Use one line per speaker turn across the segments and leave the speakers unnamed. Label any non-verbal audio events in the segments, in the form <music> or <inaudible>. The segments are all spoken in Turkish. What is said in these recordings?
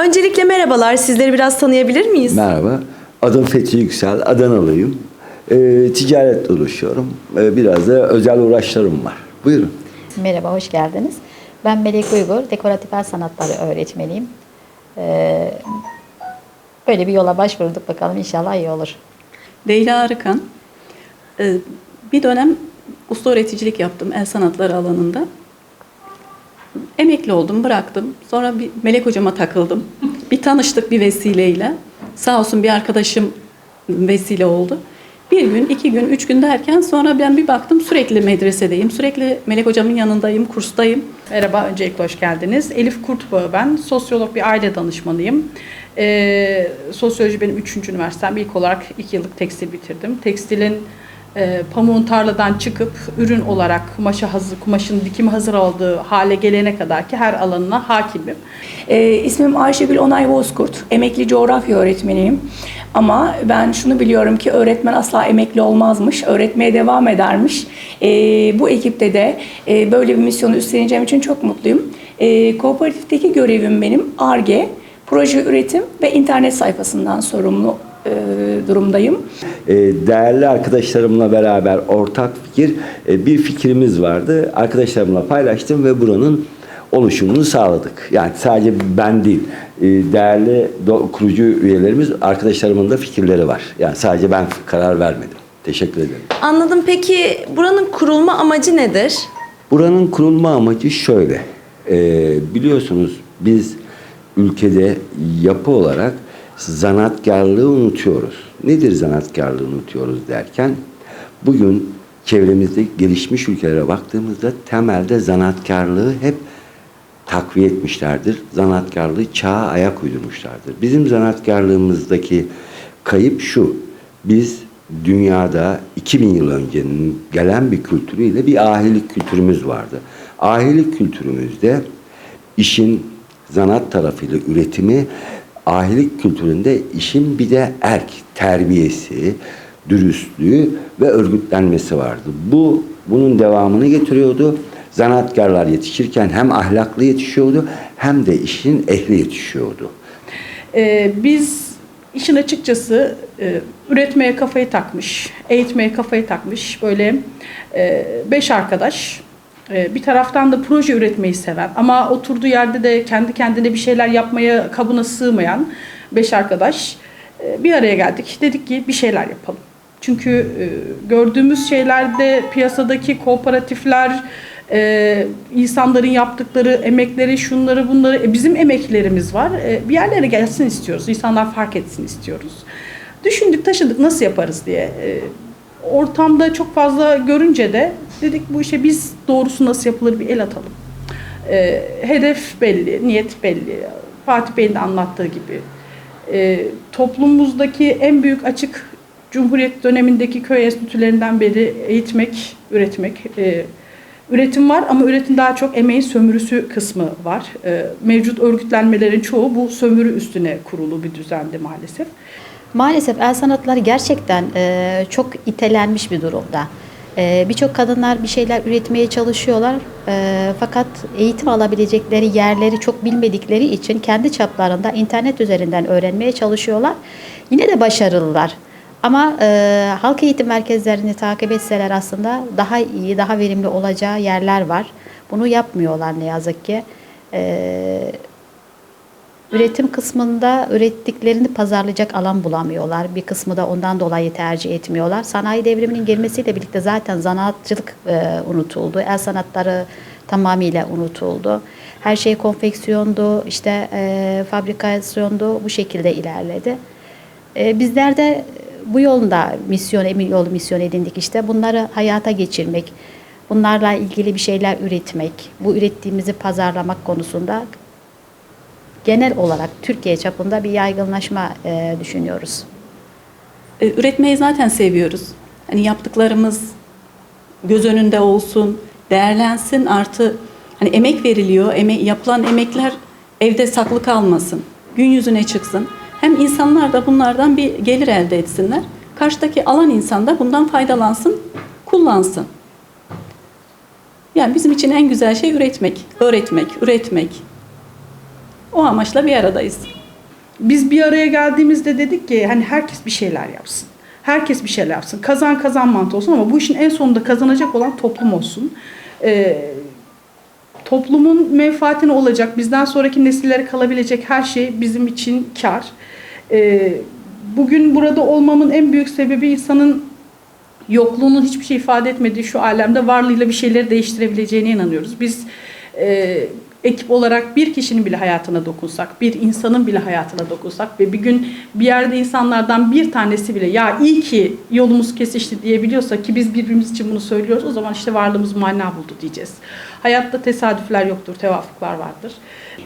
Merhabalar, sizleri biraz tanıyabilir miyiz?
Merhaba, adım Fethi Yüksel, Adanalıyım. Ee, ticaretle uğraşıyorum. Ee, biraz da özel uğraşlarım var. Buyurun.
Merhaba, hoş geldiniz. Ben Melek Uygur, dekoratif el sanatları öğretmeniyim. Ee, böyle bir yola başvurduk bakalım inşallah iyi olur.
Leyla Arıkan. Ee, Bir dönem usta öğreticilik yaptım el sanatları alanında. Emekli oldum, bıraktım. Sonra bir Melek hocama takıldım. Bir tanıştık bir vesileyle. Sağ olsun bir arkadaşım vesile oldu. Bir gün, iki gün, üç gün derken sonra ben bir baktım sürekli medresedeyim. Sürekli Melek hocamın yanındayım, kurstayım.
Merhaba, öncelikle hoş geldiniz. Elif Kurtbağı ben. Sosyolog bir aile danışmanıyım. Ee, sosyoloji benim üçüncü üniversitem. İlk olarak iki yıllık tekstil bitirdim. Tekstilin e, pamuğun tarladan çıkıp ürün olarak kumaşa hazır, kumaşın dikimi hazır olduğu hale gelene kadar ki her alanına hakimim.
Ee, ismim Ayşegül Onay Bozkurt. Emekli coğrafya öğretmeniyim. Ama ben şunu biliyorum ki öğretmen asla emekli olmazmış. Öğretmeye devam edermiş. Ee, bu ekipte de e, böyle bir misyonu üstleneceğim için çok mutluyum. Ee, kooperatifteki görevim benim ARGE, proje üretim ve internet sayfasından sorumlu e, durumdayım.
Ee, değerli arkadaşlarımla beraber ortak fikir, e, bir fikrimiz vardı. Arkadaşlarımla paylaştım ve buranın oluşumunu sağladık. Yani sadece ben değil, e, değerli kurucu üyelerimiz, arkadaşlarımın da fikirleri var. Yani sadece ben karar vermedim. Teşekkür ederim.
Anladım. Peki buranın kurulma amacı nedir?
Buranın kurulma amacı şöyle. Ee, biliyorsunuz biz ülkede yapı olarak zanaatkarlığı unutuyoruz. Nedir zanaatkarlığı unutuyoruz derken bugün çevremizde gelişmiş ülkelere baktığımızda temelde zanaatkarlığı hep takviye etmişlerdir. Zanaatkarlığı çağa ayak uydurmuşlardır. Bizim zanaatkarlığımızdaki kayıp şu. Biz dünyada 2000 yıl öncenin gelen bir kültürüyle bir ahilik kültürümüz vardı. Ahilik kültürümüzde işin zanaat tarafıyla üretimi, ahilik kültüründe işin bir de erk terbiyesi, dürüstlüğü ve örgütlenmesi vardı. Bu bunun devamını getiriyordu. Zanaatkarlar yetişirken hem ahlaklı yetişiyordu hem de işin ehli yetişiyordu.
Ee, biz işin açıkçası e, üretmeye kafayı takmış, eğitmeye kafayı takmış böyle e, beş arkadaş. E, bir taraftan da proje üretmeyi seven ama oturduğu yerde de kendi kendine bir şeyler yapmaya kabına sığmayan beş arkadaş e, bir araya geldik. Dedik ki bir şeyler yapalım. Çünkü e, gördüğümüz şeylerde piyasadaki kooperatifler, e, insanların yaptıkları emekleri, şunları bunları, bizim emeklerimiz var. Bir yerlere gelsin istiyoruz. İnsanlar fark etsin istiyoruz. Düşündük, taşıdık nasıl yaparız diye. Ortamda çok fazla görünce de dedik bu işe biz doğrusu nasıl yapılır bir el atalım. E, hedef belli, niyet belli. Fatih Bey'in de anlattığı gibi. E, toplumumuzdaki en büyük açık Cumhuriyet dönemindeki köy enstitülerinden beri eğitmek, üretmek. E, üretim var ama üretim daha çok emeğin sömürüsü kısmı var. E, mevcut örgütlenmelerin çoğu bu sömürü üstüne kurulu bir düzendi maalesef.
Maalesef el sanatları gerçekten e, çok itelenmiş bir durumda. E, Birçok kadınlar bir şeyler üretmeye çalışıyorlar e, fakat eğitim alabilecekleri yerleri çok bilmedikleri için kendi çaplarında internet üzerinden öğrenmeye çalışıyorlar. Yine de başarılılar. Ama e, halk eğitim merkezlerini takip etseler aslında daha iyi, daha verimli olacağı yerler var. Bunu yapmıyorlar ne yazık ki. E, Üretim kısmında ürettiklerini pazarlayacak alan bulamıyorlar. Bir kısmı da ondan dolayı tercih etmiyorlar. Sanayi devriminin gelmesiyle birlikte zaten zanaatçılık e, unutuldu. El sanatları tamamıyla unutuldu. Her şey konfeksiyondu, işte e, fabrikasyondu. Bu şekilde ilerledi. E, bizler de bu yolda misyon, emin yolu misyon edindik işte. Bunları hayata geçirmek, bunlarla ilgili bir şeyler üretmek, bu ürettiğimizi pazarlamak konusunda genel olarak Türkiye çapında bir yaygınlaşma e, düşünüyoruz.
E, Üretmeyi zaten seviyoruz. Hani yaptıklarımız göz önünde olsun, değerlensin artı hani emek veriliyor. Eme yapılan emekler evde saklı kalmasın. Gün yüzüne çıksın. Hem insanlar da bunlardan bir gelir elde etsinler. Karşıdaki alan insan da bundan faydalansın, kullansın. Yani bizim için en güzel şey üretmek, öğretmek, üretmek. O amaçla bir aradayız.
Biz bir araya geldiğimizde dedik ki hani herkes bir şeyler yapsın. Herkes bir şeyler yapsın. Kazan kazan mantığı olsun ama bu işin en sonunda kazanacak olan toplum olsun. Ee, toplumun menfaatine olacak, bizden sonraki nesillere kalabilecek her şey bizim için kar. Ee, bugün burada olmamın en büyük sebebi insanın yokluğunun hiçbir şey ifade etmediği şu alemde varlığıyla bir şeyleri değiştirebileceğine inanıyoruz. Biz e, ekip olarak bir kişinin bile hayatına dokunsak, bir insanın bile hayatına dokunsak ve bir gün bir yerde insanlardan bir tanesi bile ya iyi ki yolumuz kesişti diyebiliyorsa ki biz birbirimiz için bunu söylüyoruz o zaman işte varlığımız mana buldu diyeceğiz. Hayatta tesadüfler yoktur, tevafuklar vardır.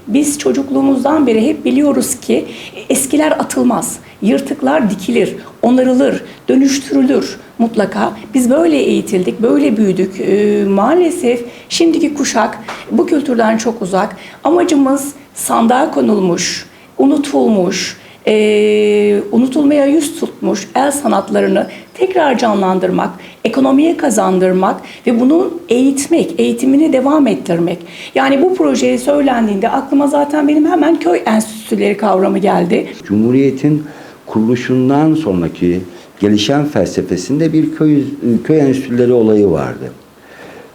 Biz çocukluğumuzdan beri hep biliyoruz ki eskiler atılmaz, yırtıklar dikilir, onarılır, dönüştürülür mutlaka. Biz böyle eğitildik, böyle büyüdük. Ee, maalesef şimdiki kuşak bu kültürden çok uzak. Amacımız sandığa konulmuş, unutulmuş, ee, unutulmaya yüz tutmuş el sanatlarını tekrar canlandırmak, ekonomiye kazandırmak ve bunu eğitmek, eğitimini devam ettirmek. Yani bu projeye söylendiğinde aklıma zaten benim hemen köy enstitüleri kavramı geldi.
Cumhuriyet'in kuruluşundan sonraki gelişen felsefesinde bir köy, köy enstitüleri olayı vardı.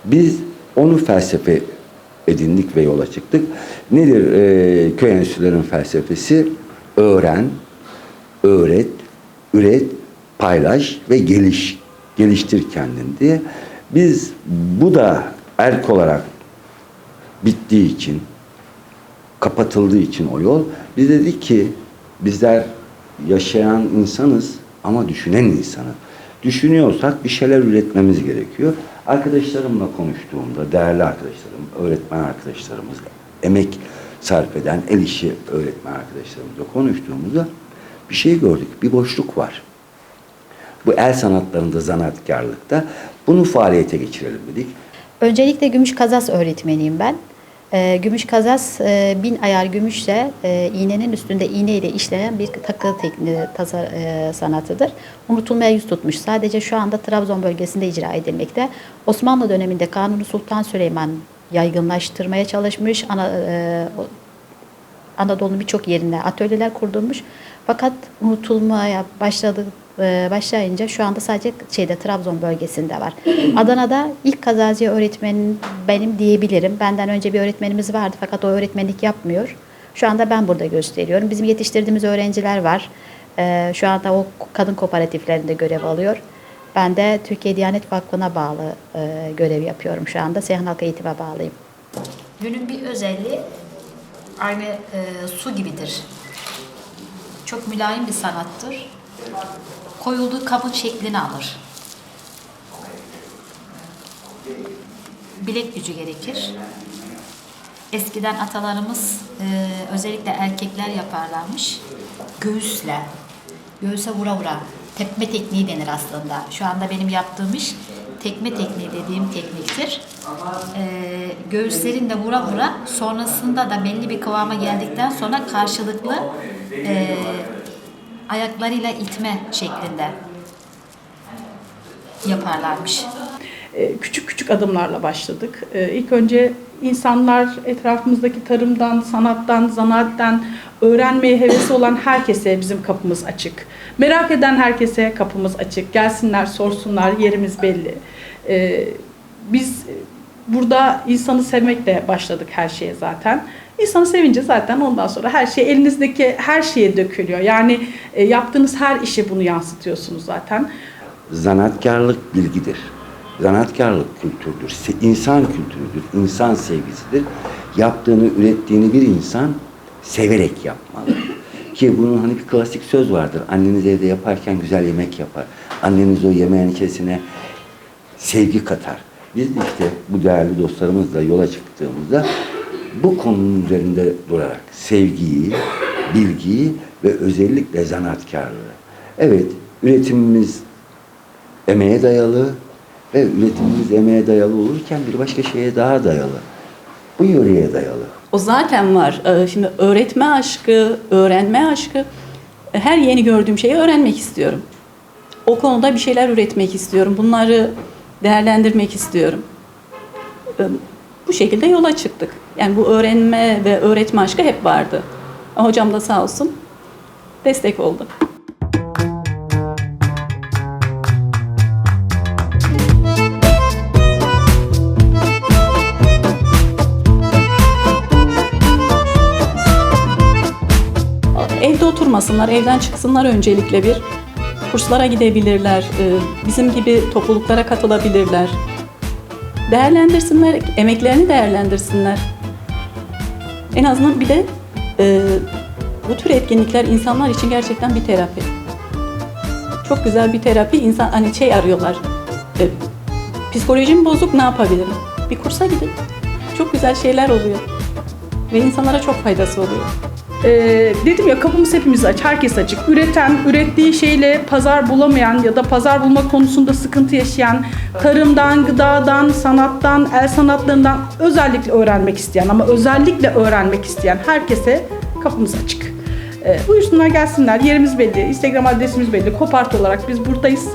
Biz onu felsefe edindik ve yola çıktık. Nedir e, köy enstitülerin felsefesi? Öğren, öğret, üret, paylaş ve geliş. Geliştir kendini diye. Biz bu da erk olarak bittiği için kapatıldığı için o yol biz dedik ki bizler yaşayan insanız ama düşünen insanı. Düşünüyorsak bir şeyler üretmemiz gerekiyor. Arkadaşlarımla konuştuğumda, değerli arkadaşlarım, öğretmen arkadaşlarımızla, emek sarf eden el işi öğretmen arkadaşlarımızla konuştuğumuzda bir şey gördük, bir boşluk var. Bu el sanatlarında, zanaatkarlıkta bunu faaliyete geçirelim dedik.
Öncelikle gümüş kazas öğretmeniyim ben. Ee, gümüş kazas e, bin ayar gümüşle e, iğnenin üstünde iğne ile işlenen bir takı tekniği tasar, e, sanatıdır. Unutulmaya yüz tutmuş. Sadece şu anda Trabzon bölgesinde icra edilmekte. Osmanlı döneminde Kanuni Sultan Süleyman yaygınlaştırmaya çalışmış. Ana, e, Anadolu'nun birçok yerine atölyeler kurdurmuş. Fakat unutulmaya başladı e, başlayınca şu anda sadece şeyde Trabzon bölgesinde var. <clears throat> Adana'da ilk kazaziye öğretmenim benim diyebilirim. Benden önce bir öğretmenimiz vardı fakat o öğretmenlik yapmıyor. Şu anda ben burada gösteriyorum. Bizim yetiştirdiğimiz öğrenciler var. E, şu anda o kadın kooperatiflerinde görev alıyor. Ben de Türkiye Diyanet Vakfı'na bağlı e, görev yapıyorum şu anda. Seyhan Halk Eğitim'e bağlıyım. Günün bir özelliği aynı su gibidir. Çok mülayim bir sanattır. Koyulduğu kabın şeklini alır. Bilek gücü gerekir. Eskiden atalarımız e, özellikle erkekler yaparlarmış. Göğüsle, göğüse vura vura. Tepme tekniği denir aslında. Şu anda benim yaptığım iş tekme tekniği dediğim tekniktir. E, göğüslerin de vura vura sonrasında da belli bir kıvama geldikten sonra karşılıklı e, ayaklarıyla itme şeklinde yaparlarmış.
e, küçük küçük adımlarla başladık. E, İlk önce insanlar etrafımızdaki tarımdan, sanattan, zanaatten öğrenmeye hevesi olan herkese bizim kapımız açık. Merak eden herkese kapımız açık. Gelsinler, sorsunlar, yerimiz belli. E, Biz burada insanı sevmekle başladık her şeye zaten. İnsanı sevince zaten ondan sonra her şey elinizdeki her şeye dökülüyor. Yani e, yaptığınız her işe bunu yansıtıyorsunuz zaten.
Zanaatkarlık bilgidir. Zanaatkarlık kültürdür. İnsan kültürüdür. insan sevgisidir. Yaptığını, ürettiğini bir insan severek yapmalı. Ki bunun hani bir klasik söz vardır. Anneniz evde yaparken güzel yemek yapar. Anneniz o yemeğin içerisine sevgi katar. Biz işte bu değerli dostlarımızla yola çıktığımızda bu konunun üzerinde durarak sevgiyi, bilgiyi ve özellikle zanaatkarlığı. Evet, üretimimiz emeğe dayalı ve üretimimiz emeğe dayalı olurken bir başka şeye daha dayalı. Bu yöreye dayalı.
O zaten var. Ee, Şimdi öğretme aşkı, öğrenme aşkı. e, Her yeni gördüğüm şeyi öğrenmek istiyorum. O konuda bir şeyler üretmek istiyorum. Bunları değerlendirmek istiyorum. Ee, Bu şekilde yola çıktık. Yani bu öğrenme ve öğretme aşkı hep vardı. Hocam da sağ olsun destek oldu. Evde oturmasınlar, evden çıksınlar öncelikle bir. Kurslara gidebilirler, e, bizim gibi topluluklara katılabilirler. Değerlendirsinler, emeklerini değerlendirsinler. En azından bir de e, bu tür etkinlikler insanlar için gerçekten bir terapi. Çok güzel bir terapi. İnsan hani şey arıyorlar. E, psikolojim bozuk ne yapabilirim? Bir kursa gidin. Çok güzel şeyler oluyor. Ve insanlara çok faydası oluyor.
Ee, dedim ya kapımız hepimiz aç, herkes açık. Üreten, ürettiği şeyle pazar bulamayan ya da pazar bulma konusunda sıkıntı yaşayan, tarımdan, gıdadan, sanattan, el sanatlarından özellikle öğrenmek isteyen ama özellikle öğrenmek isteyen herkese kapımız açık. Ee, buyursunlar gelsinler. Yerimiz belli, Instagram adresimiz belli. Kopart olarak biz buradayız.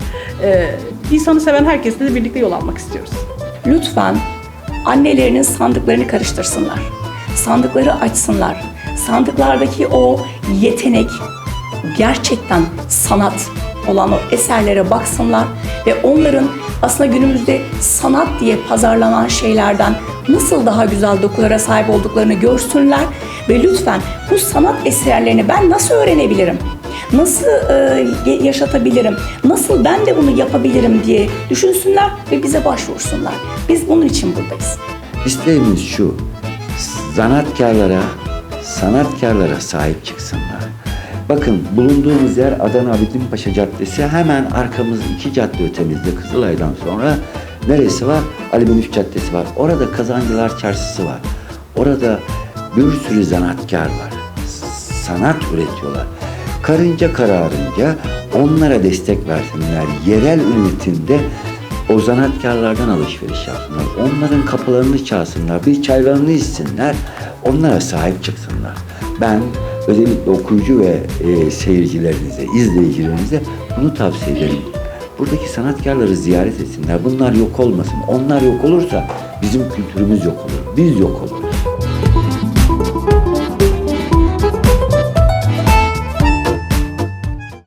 Ee, insanı seven herkesle de birlikte yol almak istiyoruz.
Lütfen annelerinin sandıklarını karıştırsınlar. Sandıkları açsınlar. Sandıklardaki o yetenek, gerçekten sanat olan o eserlere baksınlar ve onların aslında günümüzde sanat diye pazarlanan şeylerden nasıl daha güzel dokulara sahip olduklarını görsünler ve lütfen bu sanat eserlerini ben nasıl öğrenebilirim? Nasıl e, yaşatabilirim? Nasıl ben de bunu yapabilirim diye düşünsünler ve bize başvursunlar. Biz bunun için buradayız.
İsteğimiz şu, sanatkarlara, sanatkarlara sahip çıksınlar. Bakın bulunduğumuz yer Adana Abidin Paşa Caddesi hemen arkamız iki cadde ötemizde Kızılay'dan sonra neresi var? Ali Beniş Caddesi var. Orada Kazancılar Çarşısı var. Orada bir sürü zanaatkar var. Sanat üretiyorlar. Karınca kararınca onlara destek versinler. Yerel üretimde o zanaatkarlardan alışveriş yapsınlar. Onların kapılarını çalsınlar. Bir çaylarını içsinler. Onlara sahip çıksınlar. Ben özellikle okuyucu ve e, seyircilerinize, izleyicilerinize bunu tavsiye ederim. Buradaki sanatkarları ziyaret etsinler. Bunlar yok olmasın. Onlar yok olursa bizim kültürümüz yok olur. Biz yok oluruz.